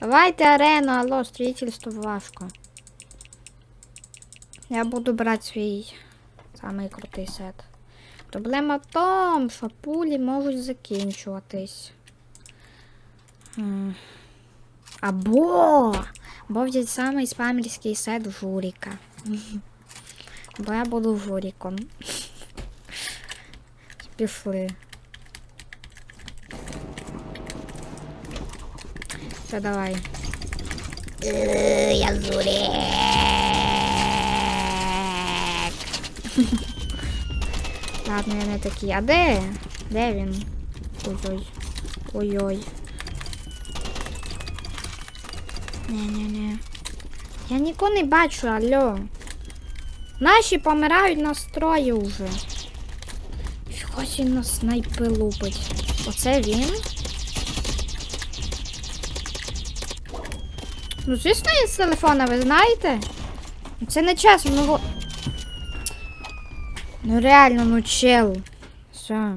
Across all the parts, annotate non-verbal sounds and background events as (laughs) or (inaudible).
Давайте арену, алло, строительство важко. Я буду брати свій самий крутий сет. Проблема в тому, що пулі можуть закінчуватись. Або, або взять самий спамерський сет журіка. Бо я буду журіком. (laughs) Пішли. Все, давай. Я Зурік. (laughs) Ладно, я не такий. А де? Де він? Ой-ой. Ой-ой. Не-не-не. Я нікого не бачу, алло. Наші помирають на строї вже. Фігось він нас снайпи лупить. Оце він? Ну, звісно, він з телефона, ви знаєте? Це не чесно, ну во- Ну реально, ну чел. Все.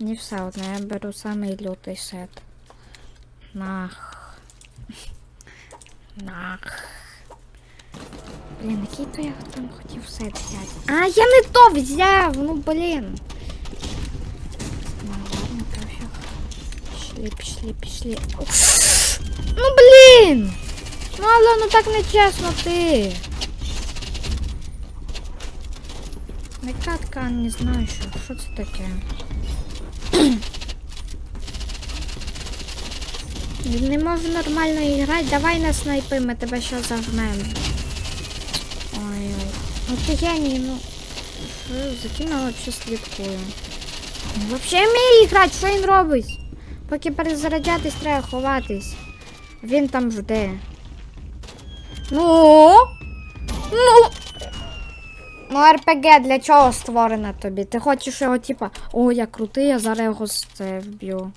Мені все одно, я беру самий лютий сет. Нах. Нах. Блін, який то я там хотів сет взяти. А, я не то взяв! Ну блін. Ну, ладно, пофіг. Пішли, пішли, пішли. Ну блін! Ну але ну так не чесно ти. Не катка, не знаю що. Що це таке? Не може нормально грати. Давай на снайпи, ми тебе ще загнемо. Ой-ой. Ну ти геній, ну. За ким я взагалі слідкую? Взагалі вміє грати, що він робить? Поки перезаряджатись, треба ховатись. Він там жде. Ну? Ну? Ну, РПГ для чого створена тобі? Ти хочеш його, типа, о, я крутий, я зараз його вб'ю.